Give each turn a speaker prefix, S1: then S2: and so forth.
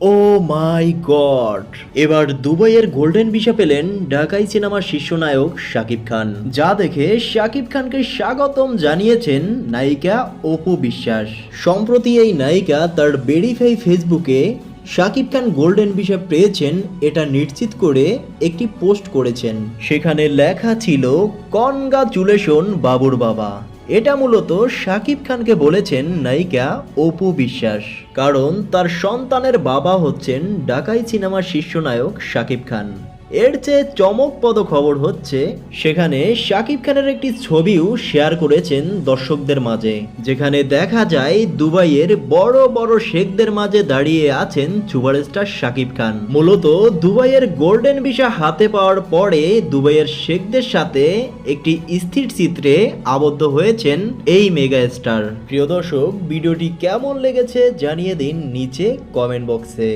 S1: ও মাই god. এবার দুবাইয়ের golden visa পেলেন ঢাকাই সিনেমার শীর্ষনায়ক শাকিব খান। যা দেখে শাকিব খানকে স্বাগতম জানিয়েছেন নায়িকা অপু বিশ্বাস। সম্প্রতি এই নায়িকা তার বেরিফাই ফেসবুকে শাকিব খান গোল্ডেন ভিসা পেয়েছেন এটা নিশ্চিত করে একটি পোস্ট করেছেন। সেখানে লেখা ছিল, কনগ্রাচুলেশন বাবুর বাবা। এটা মূলত শাকিব খানকে বলেছেন নায়িকা অপু বিশ্বাস, কারণ তার সন্তানের বাবা হচ্ছেন ডাকাই সিনেমার শীর্ষনায়ক শাকিব খান। এর চেয়ে চমকপদ খবর হচ্ছে, সেখানে শাকিব খানের একটি ছবিও শেয়ার করেছেন দর্শকদের মাঝে, যেখানে দেখা যায় দুবাইয়ের বড় বড় শেখদের মাঝে দাঁড়িয়ে আছেন সুপারস্টার শাকিব খান। মূলত দুবাইয়ের গোল্ডেন ভিসা হাতে পাওয়ার পরে দুবাইয়ের শেখদের সাথে একটি স্থির চিত্রে আবদ্ধ হয়েছেন এই মেগা স্টার প্রিয় দর্শক, ভিডিওটি কেমন লেগেছে জানিয়ে দিন নিচে কমেন্ট বক্সে।